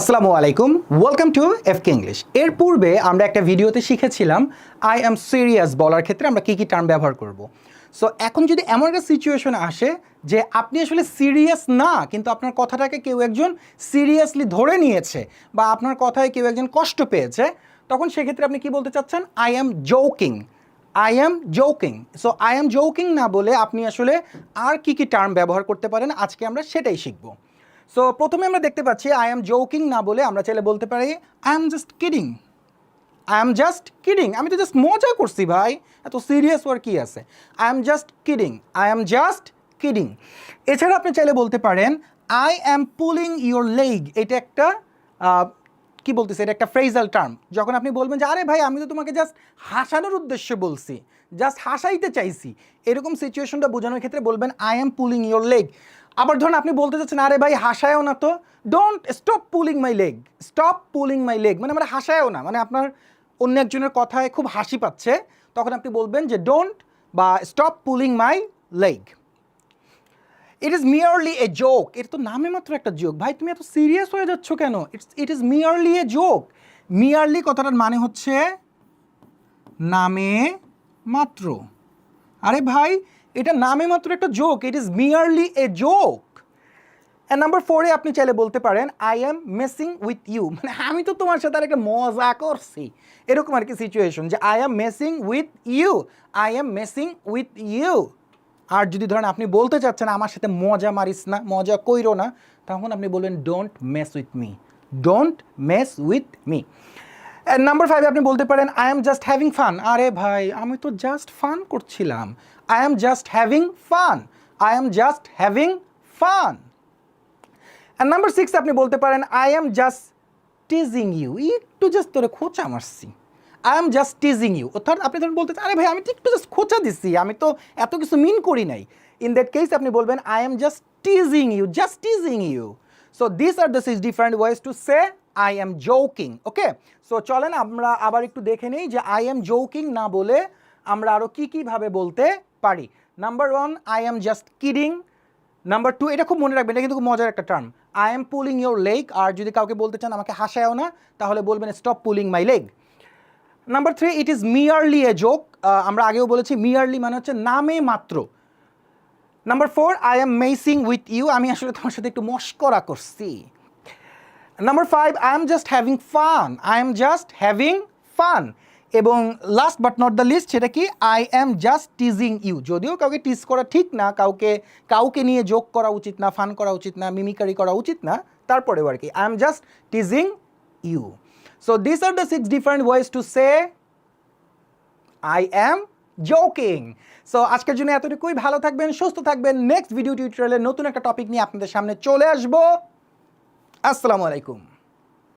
আসসালামু আলাইকুম welcome to F K English এর পূর্বে আমরা একটা ভিডিওতে শিখেছিলাম আই অ্যাম সিরিয়াস বলার ক্ষেত্রে আমরা কী কী টার্ম ব্যবহার করব। সো এখন যদি এমন একটা সিচুয়েশন আসে যে আপনি আসলে সিরিয়াস না, কিন্তু আপনার কথাটাকে কেউ একজন সিরিয়াসলি ধরে নিয়েছে বা আপনার কথায় কেউ একজন কষ্ট পেয়েছে, তখন সেক্ষেত্রে আপনি কি বলতে চাচ্ছেন? I am joking I am joking so I am joking না বলে আপনি আসলে আর কি কি টার্ম ব্যবহার করতে পারেন, আজকে আমরা সেটাই শিখব। সো প্রথমে আমরা দেখতে পাচ্ছি আই অ্যাম জোকিং না বলে আমরা চাইলে বলতে পারি I am just kidding I am just kidding আমি তো জাস্ট মজা করছি ভাই। এত সিরিয়াস ওয়ার কি আছে? I am just kidding I am just kidding এছাড়া আপনি চাইলে বলতে পারেন I am pulling your leg এটা একটা কি বলতেছে? এটা একটা ফ্রেজাল টার্ম যখন আপনি বলবেন যে, আরে ভাই, আমি তো তোমাকে জাস্ট হাসানোর উদ্দেশ্যে বলছি জাস্ট হাসাইতে চাইছি। এরকম সিচুয়েশনটা বোঝানোর ক্ষেত্রে বলবেন I am pulling your leg আবার ধরুন আপনি বলতে চাচ্ছেন, আরে ভাই, হাসায়ও না তো। Don't stop pulling my leg stop pulling my leg মানে মানে হাসায়ও না। মানে আপনার অন্য একজনের কথায় খুব হাসি পাচ্ছে। তখন আপনি বলবেন যে ডোন্ট বা stop pulling my leg it is merely a joke এটা তো নামে মাত্র একটা জোক ভাই, তুমি এত সিরিয়াস হয়ে যাচ্ছ কেন? It's it is merely a joke merely কথাটার মানে হচ্ছে নামে মাত্র। আরে ভাই এটা নামে মাত্র একটা joke it is merely a joke and number ফোরে আপনি চাইলে বলতে পারেন I am messing with you মানে আমি তো তোমার সাথে আর একটা মজা করছি। এরকম আর কি সিচুয়েশন যে I am messing with you I am messing with you আর যদি ধরেন আপনি বলতে চাচ্ছেন, আমার সাথে মজা মারিস না, মজা কইরো না, তখন আপনি বলবেন don't mess with me don't mess with me number ফাইভে আপনি বলতে পারেন I am just having fun আরে ভাই, আমি তো জাস্ট ফান করছিলাম। I am just having fun I am just having fun R number six আপনি বলতে পারেন I am just teasing you একটু জাস্ট তোরে খোঁচা মারছি। I am just teasing you অর্থাৎ আপনি ধরুন বলতে আরে ভাই, আমি তো একটু জাস্ট খোঁচা দিচ্ছি আমি তো এত কিছু মিন করি নাই। ইন দ্যাট কেস আপনি বলবেন I am just teasing you just teasing you so this are the six different ways to say I am joking okay so চলেন আমরা আবার একটু দেখে নিই যে আই এম জোকিং না বলে আমরা আরও কী কীভাবে বলতে পারি। Number one I am just kidding number two এটা খুব মনে রাখবেন, এটা কিন্তু খুব মজার একটা term I am pulling your leg আর যদি কাউকে বলতে চান আমাকে হাসায়ও না, তাহলে বলবেন stop pulling my leg number three it is merely a joke আমরা আগেও বলেছি মিয়ারলি মানে হচ্ছে নামে মাত্র। Number four I am messing with you আমি আসলে তোমার সাথে একটু মস্করা করছি। Number five I am just having fun I am just having fun এবং last but not the least সেটা কি? I am just teasing you যদিও কাউকে টিজ করা ঠিক না, কাউকে কাউকে নিয়ে যোগ করা উচিত না ফান করা উচিত না মিমিকারি করা উচিত না, তারপরেও আর কি। I am just teasing you so this are the six different ways to say I am joking so আজকের জন্য এতটুকুই। ভালো থাকবেন, সুস্থ থাকবেন। নেক্সট ভিডিও টিউটোরিয়ালে নতুন একটা টপিক নিয়ে আপনাদের সামনে চলে আসব। আসসালামু আলাইকুম।